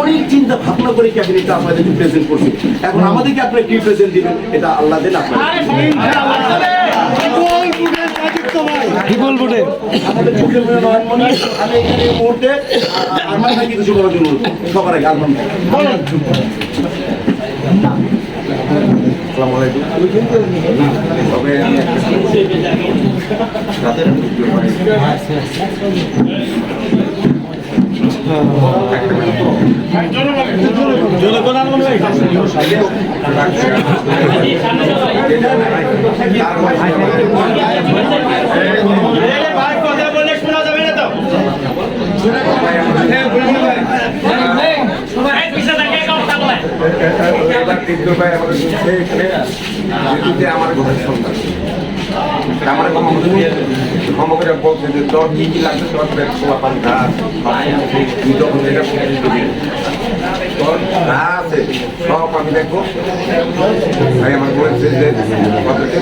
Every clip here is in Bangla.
অনেক চিন্তা ভাবনা করে ক্যাবিনেটটা আপনাদেরকে প্রেজেন্ট করছি এখন আমাদেরকে আপনারা কি প্রেজেন্ট দিবেন? এটা আল্লাহ দেন আমাদের চোখের মনে নয় মনে আমি এখানে এই মুহূর্তে আমার নাকি কিছু করার জন্য সবার আগে আলহামদুলিল্লাহ আসসালামু আলাইকুম তবে আমি একটা তিনজন ভাই আমাদের সে আমার করে বলছে যে তোর কি কি লাগবে তোর ব্যাগ খোলা পান ঘাস তুই যখন এটা তোর যা আছে সব আমি দেখব ভাই আমার বলেছে যে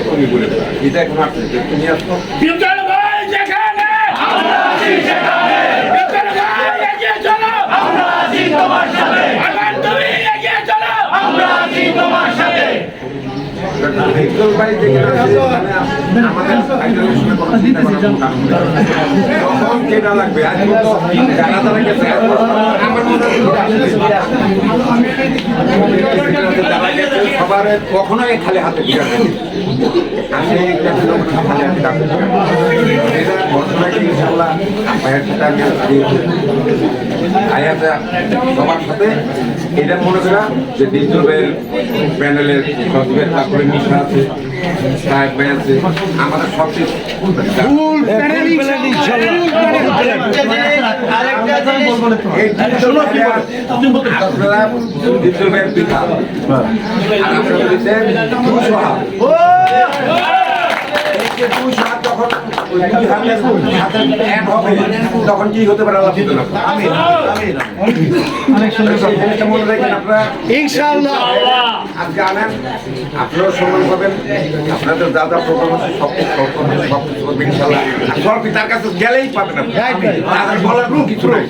তুমি বলে এটা এখন আসছে তুমি আসতো বিকেল ভাই যেখানে আমরা আছি সেখানে বিকেল ভাই এগিয়ে চলো আমরা আছি তোমার সাথে আবার তুমি এগিয়ে চলো আমরা আছি তোমার সাথে একজন ভাই যেখানে আছে, মানে আমাদের আইডলের সঙ্গে কোনো চিন্তা করার কোনো কারণ নেই। কখন কেনা লাগবে আজ তো যারা যারা গেছে আমার মনে হয় এটা আসলে যারা গেছে সবার কখনোই খালি হাতে আসেনি। আমি খালি হাতে ডাকবো না। এটা ঘটনাকে আয়াতে সবার সাথে এটা মনে করা যে ডিজিটালের প্যানেলের সচিবের তারপরে মিশা আছে সাহেব ভাই আছে আমাদের সব কিছু। এই আপনারা ডিজিটাল ভাইয়ের পিতা আর আপনারা দুশো হাত। দুশো হাত যখন দুই হাতের হাতের এক হবে তখন কি হতে পারে আল্লাহ না অনেক সুন্দর জিনিসটা মনে রাখেন আপনারা ইনশাআল্লাহ। আজকে আনেন আপনারাও সম্মান পাবেন আপনাদের যা যা প্রোগ্রাম আছে সব কিছু সব কিছু করবেন ইনশাআল্লাহ। সব তার কাছে গেলেই পাবেন আপনি। তাদের বলার কোনো কিছু নেই।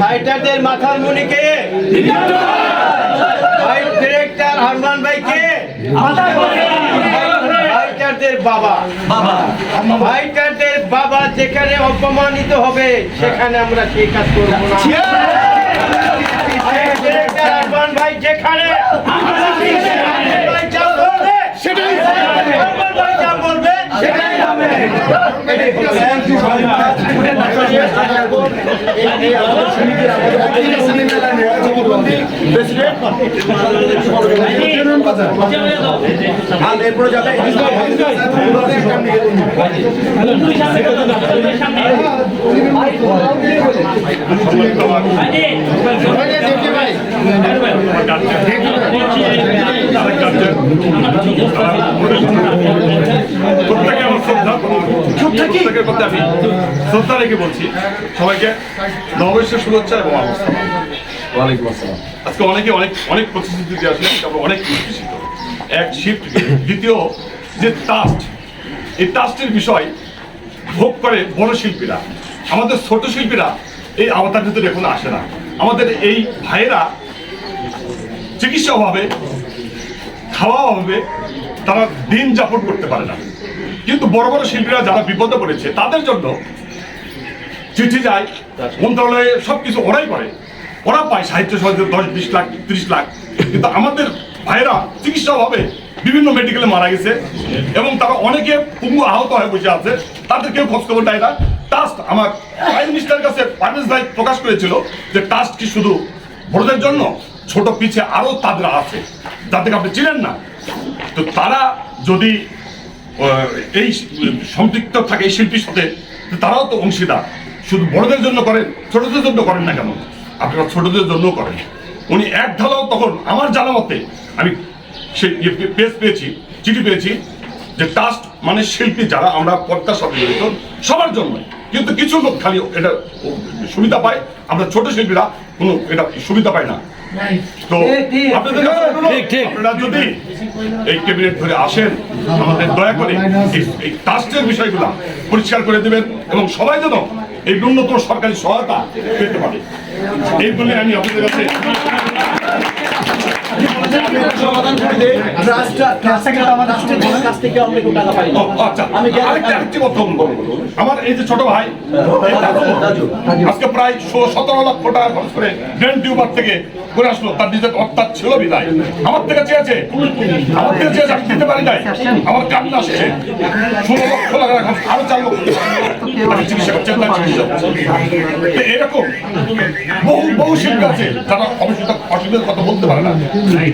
ফাইটারদের মাথার মনিকে ফাইট ডিরেক্টর হারমান ভাই কে ফাইটারদের বাবা। ফাইটারদের বাবা যেখানে অপমানিত হবে সেখানে আমরা সেই কাজ করব না। ভাই যেখানে সেটাই এরপরে প্রত্যেকে আমার আমি শ্রদ্ধা রেখে বলছি সবাইকে নববর্ষের শুভেচ্ছা এবং অবস্থান ওয়ালাইকুম আসসালাম। আজকে অনেকে অনেক অনেক প্রতিশ্রুতি দিয়ে আসলে আমরা অনেক উৎকৃষ্ট এক শিফট দ্বিতীয় যে ট্রাস্ট এই ট্রাস্টের বিষয় ভোগ করে বড় শিল্পীরা আমাদের ছোট শিল্পীরা এই আওতার ভিতরে এখন আসে না। আমাদের এই ভাইয়েরা চিকিৎসা অভাবে খাওয়া অভাবে তারা দিন যাপন করতে পারে না। কিন্তু বড় বড় শিল্পীরা যারা বিপদে পড়েছে তাদের জন্য চিঠি যায় মন্ত্রণালয়ে সব কিছু ওরাই করে। ওরা পায় সাহিত্য সহায়তা দশ, বিশ লাখ, ত্রিশ লাখ। কিন্তু আমাদের ভাইরা চিকিৎসা হবে। বিভিন্ন মেডিকেলে মারা গেছে। এবং তারা অনেকে পুঙ্গু আহত হয়ে বসে আছে। তাদের কেউ খোঁজ খবর না। টাস্ট আমার প্রাইম মিনিস্টারের কাছে পারভেজ ভাই প্রকাশ করেছিল যে টাস্ট কি শুধু বড়দের জন্য? ছোট পিছে আরও তাদের আছে। যাদেরকে আপনি চিনেন না। তো তারা যদি এই সম্পৃক্ত থাকে এই শিল্পীর সাথে তারাও তো অংশীদার। শুধু বড়দের জন্য করেন, ছোটদের জন্য করেন না কেন? আপনারা ছোটদের জন্য করেন। উনি এক ঢালাও তখন আমার জানা মতে আমি সেই পেজ পেয়েছি চিঠি পেয়েছি যে ট্রাস্ট মানে শিল্পী যারা আমরা পদ্মার সাথে জড়িত সবার জন্য। কিন্তু কিছু লোক খালি এটা সুবিধা পায় আমরা ছোট শিল্পীরা কোনো এটা সুবিধা পাই না। তো আপনাদের আপনারা যদি এই ক্যাবিনেট ধরে আসেন আমাদের দয়া করে এই- ট্রাস্টের বিষয়গুলো পরিষ্কার করে দেবেন এবং সবাই যেন এই ন্যূনতম সরকারি সহায়তা পেতে পারে। এই বলে আমি আপনাদের কাছে আমরা আচ্ছা এই যে ছোট ভাই আজকে প্রায় সতেরো লক্ষ টাকা খরচ করে ব্রেন টিউবার থেকে করে আসলো তার নিজের অর্থাৎ ছিল বিদায় আমার থেকে চেয়েছে আমার থেকে চেয়েছে আমি দিতে পারি নাই আমার কান্না আসছে ষোলো লক্ষ টাকা আরও চার লক্ষ চিকিৎসা করছে তার চিকিৎসা। এরকম বহু বহু শিল্পী আছে যারা অবশ্যই অসুবিধার কথা বলতে পারে না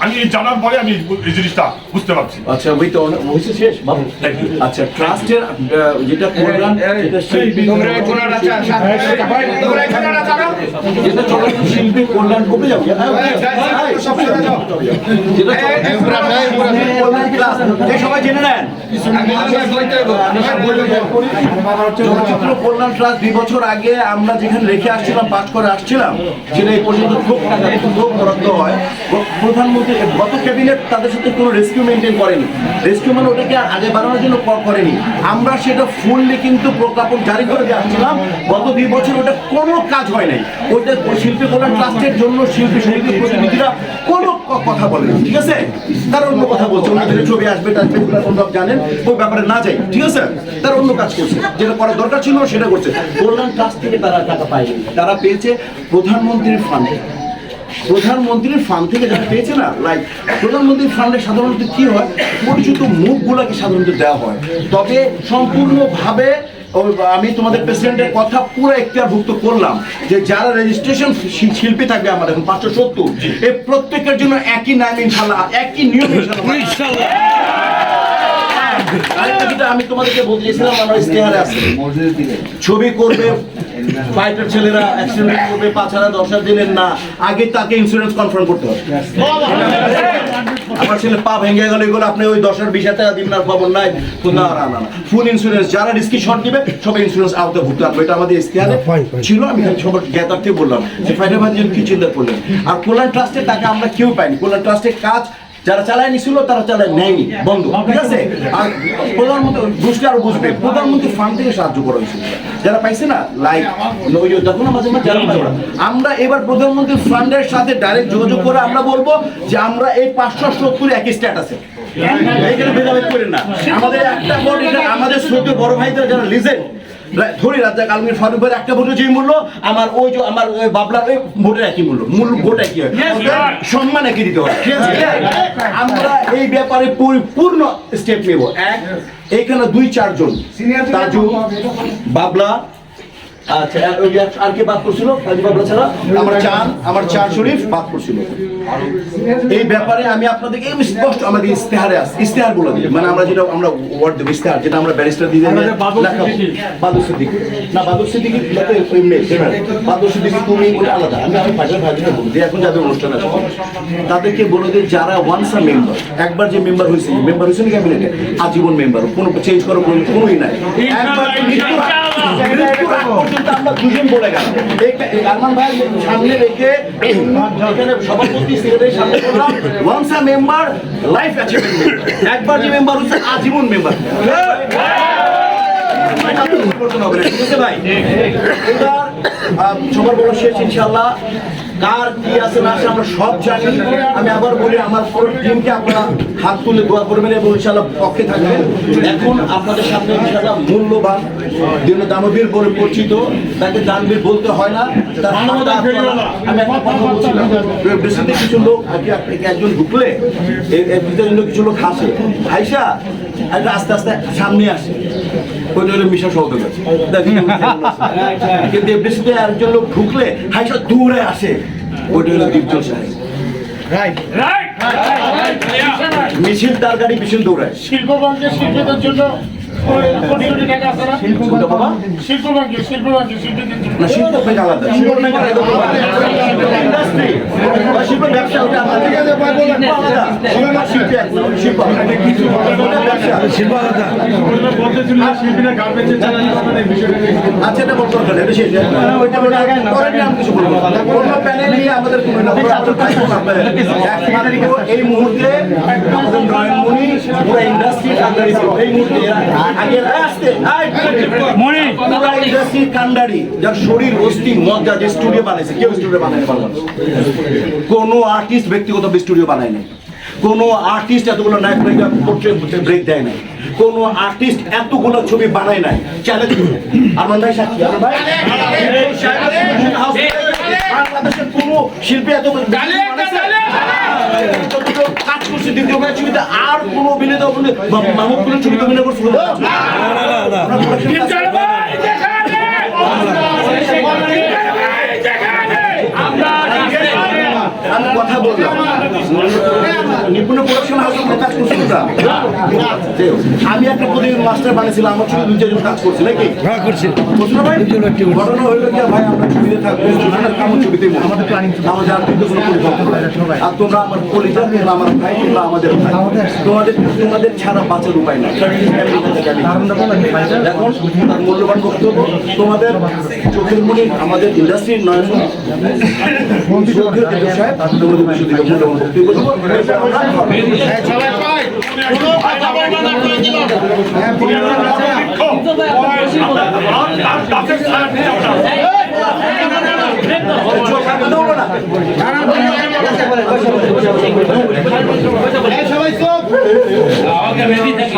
আমি এই জানার পরে আমি এই জিনিসটা বুঝতে পারছি। আচ্ছা ওই তো অনেক- হয়েছে শেষ বাবু। আচ্ছা ট্রাস্টের যেটা প্রোগ্রাম যেটা শিল্পী যেটা চলে শিল্পী কল্যাণ কমে যাবে। হ্যাঁ, হ্যাঁ, সবাই জেনে নেন। চলচ্চিত্র কল্যাণ ট্রাস্ট দুই বছর আগে আমরা যেখানে রেখে আসছিলাম পাঠ করে আসছিলাম সেটা এই পর্যন্ত খুব টাকা খুব বরাদ্দ হয়। প্রধানমন্ত্রী গত ক্যাবিনেট তাদের সাথে কোনো রেস্কিউ মেনটেন করেনি। রেস্কিউ মানে ওটাকে আর আগে বাড়ানোর জন্য করেনি। আমরা সেটা ফুললি কিন্তু প্রজ্ঞাপন জারি করে দিয়ে আসছিলাম গত দুই বছর ওটা কোনো কাজ হয় নাই। ওটা শিল্পী কল্যাণ ট্রাস্টের জন্য শিল্পী সমিতির প্রতিনিধিরা কোনো কথা বলেন, ঠিক আছে? তার অন্য কথা বলছে। ওনাদের ছবি আসবে টাসবে সব জানেন। ওই ব্যাপারে না যাই, ঠিক আছে? তার অন্য কাজ করছে। যেটা করার দরকার ছিল সেটা করছে। কল্যাণ ট্রাস্ট থেকে তারা টাকা পায়নি। তারা পেয়েছে প্রধানমন্ত্রীর ফান্ডে প্রধানমন্ত্রীর ফান্ড থেকে যারা পেয়েছে না লাইক প্রধানমন্ত্রীর ফান্ডে সাধারণত কি হয়? পরিচিত মুখগুলোকে সাধারণত দেওয়া হয়। তবে সম্পূর্ণভাবে আমি তোমাদের প্রেসিডেন্টের কথা পুরো এখতিয়ারভুক্ত করলাম যে যারা রেজিস্ট্রেশন শিল্পী থাকবে আমাদের এখন পাঁচশো সত্তর। এই প্রত্যেকের জন্য একই নাম ইনশাল্লাহ একই নিয়ম ইনশাল্লাহ। আরেকটা আমি তোমাদেরকে আমার আছে। ছবি করবে ছেলেরা অ্যাক্সিডেন্ট করবে পাঁচ হাজার দশ দিনের না আগে তাকে ইন্স্যুরেন্স কনফার্ম করতে হবে। আমার ছেলে পা ভেঙে গেল এগুলো আপনি ওই দশ হাজার বিশ হাজার টাকা আর নাই। না না না ফুল ইন্স্যুরেন্স যারা রিস্কি শর্ট দিবে সবাই ইন্স্যুরেন্স আওতায় ভুগতে পারবে। এটা আমাদের ইস্তেহারে ছিল আমি সবার জ্ঞাতার্থে বললাম। যে ভাই কি চিন্তা করলেন? আর কল্যাণ টাকা আমরা কেউ পাইনি। কল্যাণ ট্রাস্টের কাজ যারা চালায় নিছিল, তারা চালায় নেয়নি। বন্ধ, ঠিক আছে? আর প্রধানমন্ত্রী বুঝলে আরও বুঝবে, প্রধানমন্ত্রী ফান্ড থেকে সাহায্য করা হয়েছিল যারা পাইছে না লাইক ওই যে দেখো না মাঝে মাঝে যারা আমরা এবার প্রধানমন্ত্রী ফান্ডের সাথে ডাইরেক্ট যোগাযোগ করে আমরা বলব যে আমরা এই পাঁচশো সত্তর একই স্ট্যাটাসে এইখানে ভেদাভেদ করেন না। আমাদের একটা আমাদের শ্রদ্ধেয় বড় ভাইদের যারা লিজেন্ড ধরি রাজ্জাক আলমীর ফারুক ভাইয়ের একটা ভোটে যে মূল্য আমার ওই যে আমার ওই বাবলার ওই ভোটের একই মূল্য মূল ভোট একই হয়? সম্মান একই দিতে হয়। আমরা এই ব্যাপারে পরিপূর্ণ স্টেপ নেব। এক এইখানে দুই চারজন তাজু বাবলা আচ্ছা আর ওই যে আর কে বাদ করছিল তাজু বাবলা ছাড়া? আমার চান আমার চার শরীফ বাদ করছিল এই ব্যাপারে আমি আপনাদেরকে এই স্পষ্ট আমাদের ইস্তেহারে আছে ইস্তেহার বলে দিই। মানে আমরা যেটা আমরা ওয়ার্ড দেবো ইস্তেহার যেটা আমরা ব্যারিস্টার দিয়ে বাদুর সিদ্দিক। না বাদুর সিদ্দিক বাদুর সিদ্দিক তুমি ওটা আলাদা। আমি আমি ফাইটার ভাইদের বলি যে এখন যাদের অনুষ্ঠান আছে। তাদেরকে বলে দিই যারা ওয়ান্স আ মেম্বার একবার যে মেম্বার হয়েছে মেম্বার হয়েছে না। ক্যাবিনেটে আজীবন মেম্বার কোনো চেঞ্জ করার কোনো কোনোই নাই। একবার আমরা দুজন বলে গেলাম। আরমান ভাই সামনে রেখে সভাপতি সেক্রেটারি সামনে করলাম ওয়ান্স মেম্বার লাইফ অ্যাচিভমেন্ট একবার যে মেম্বার হচ্ছে আজীবন মেম্বার সবার বড় শেষ ইনশাল্লাহ কার কি আছে না আছে আমরা সব জানি। আমি আবার বলি আমার পুরো টিমকে আপনারা হাত তুলে দোয়া করবেন এবং ইনশাল্লাহ পক্ষে থাকবেন। এখন আপনাদের সামনে ইনশাল্লাহ মূল্যবান দিন দানবীর বলে পরিচিত। তাকে দানবীর বলতে হয় না। তার আমি একটা কথা বলছিলাম বেশিতে কিছু লোক একজন ঢুকলে? কিছু লোক হাসে হাইসা আস্তে আস্তে সামনে আসে। ওইটা হলো মিশা কিন্তু এফডিসিতে লোক ঢুকলে হাইসা দূরে আসে। ওইটা হলো দীপজল সাহেব। মিছিল তার গাড়ি মিছিল দৌড়ায়। শিল্পীদের জন্য শিল্প ব্যবসা যার শরীর অস্থি মজ্জা যে স্টুডিও বানাইছে কেউ স্টুডিও পারবে কোনো আর্টিস্ট ব্যক্তিগত স্টুডিও বানায় নাই। কোনো আর্টিস্ট এতগুলো নায়ক নায়িকা পোর্ট্রেট ব্রেক দেয় নাই। কোনো আর্টিস্ট এতগুলো ছবি বানায় নাই। চ্যালেঞ্জ আমার ভাই সাক্ষী। আমার ভাই। বাংলাদেশের কোনো শিল্পী এত যতটুকু কাজ করছে দ্বিতীয় ভাইয়ের ছবিতে আর কোনো অভিনেতা অভিনেতা মামুক কোনো ছবিতে অভিনয় করছিল আমি কথা বললাম নিপুণ প্রোডাকশন হাউসে কোনো কাজ করছিল না? আমি একটা প্রতিদিন মাস্টার বানিয়েছিলাম আমার ছবি দুই কাজ করছি নাকি? হ্যাঁ করছি। ঘটনা হইল কি ভাই আমরা ছবিতে থাকব দুজনের ছবিতে আমাদের প্ল্যানিং আমাদের আর কিন্তু কোনো পরিকল্পনা আর তোমরা আমার পরিবার তোমরা আমার ভাই তোমরা আমাদের ভাই তোমাদের তোমাদের ছাড়া বাঁচার উপায় নাই। এখন তার মূল্যবান বক্তব্য তোমাদের চোখের মনে আমাদের ইন্ডাস্ট্রির নয় সাহেব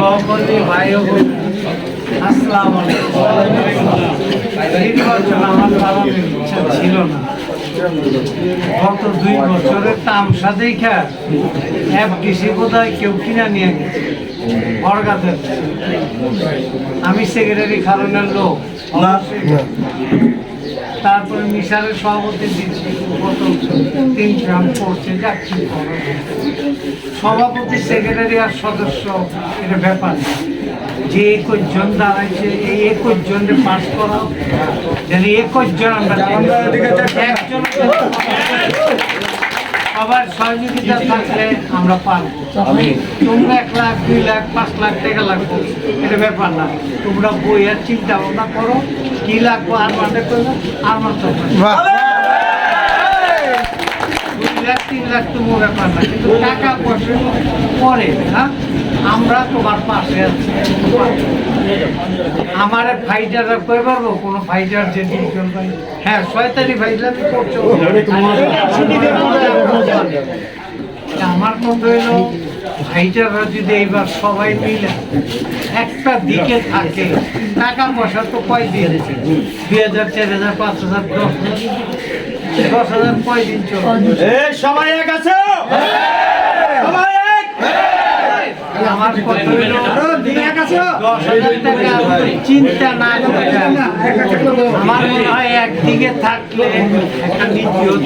ও আসসালামু আলাইকুম। ছিল না গত দুই বছরের তামসা দেখা এফডিসি বোধহয় কেউ কিনা নিয়ে গেছে। বর্গাদের আমি সেক্রেটারি খালনের লোক। তারপরে মিশারের সভাপতি দিচ্ছি। গত তিন গ্রাম করছে যাচ্ছি। সভাপতি সেক্রেটারি আর সদস্য এটা ব্যাপার না। যে একুশ জন দাঁড়াইছে এই একুশ জনকে পাস করাও। যেন একুশ জন আমরা একজন সবার সহযোগিতা থাকলে আমরা পারব। তোমরা এক লাখ দুই লাখ পাঁচ লাখ টাকা লাগবো এটা ব্যাপার না। তোমরা বইয়ের চিন্তা ভাবনা করো কি লাগবো আর মানে করবে আর মাত্র দুই লাখ তিন লাখ তো মোর ব্যাপার না কিন্তু টাকা পয়সা পরে হ্যাঁ? আমরা তোমার পাশে আছি। আমার ফাইটাররা কই পারব কোনো ফাইটার যে হ্যাঁ শয়তানি ফাইটার করছ। আমার কথা হইল ফাইটাররা যদি এইবার সবাই মিলে একটা দিকে থাকে টাকা পয়সা তো কয় দিন? দুই হাজার চার হাজার পাঁচ হাজার দশ হাজার দশ হাজার কয় দিন চলে সবাই এক আছে? সবাই এক আমার চিন্তা না একদিকে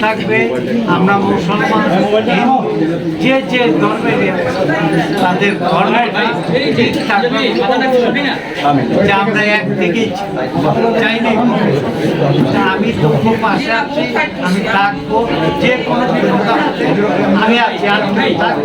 থাকবে, আমরা মুসলমান যে যে ধর্মের তাদের ঠিক থাকবে, যে আমরা একদিকেই চাই না। তা আমি তোমার পাশে আছি, আমি থাকব, যে কোনো আমি আছি, আর তুমি থাকব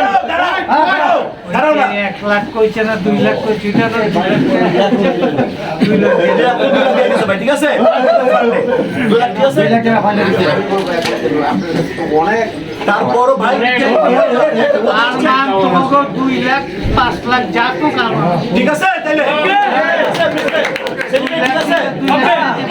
এক লাখ কইছে না দুই লাখ কইছে না দুই লাখ ঠিক আছে? অনেক তারপরও ভাই আর নাম তোমাকে দুই লাখ পাঁচ লাখ যা তো কারণ। ঠিক আছে তাইলে এটা লাগবো আমি দিয়ে দেব। নির্বাচনে লাগবে আর কিছু করে না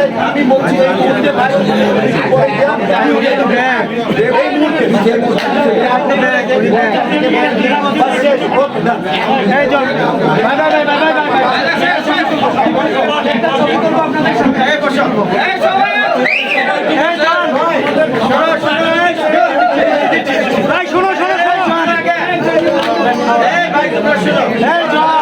আমি বলছি এই মুহূর্তে ভাই শোনো শোনো শোনো শোনো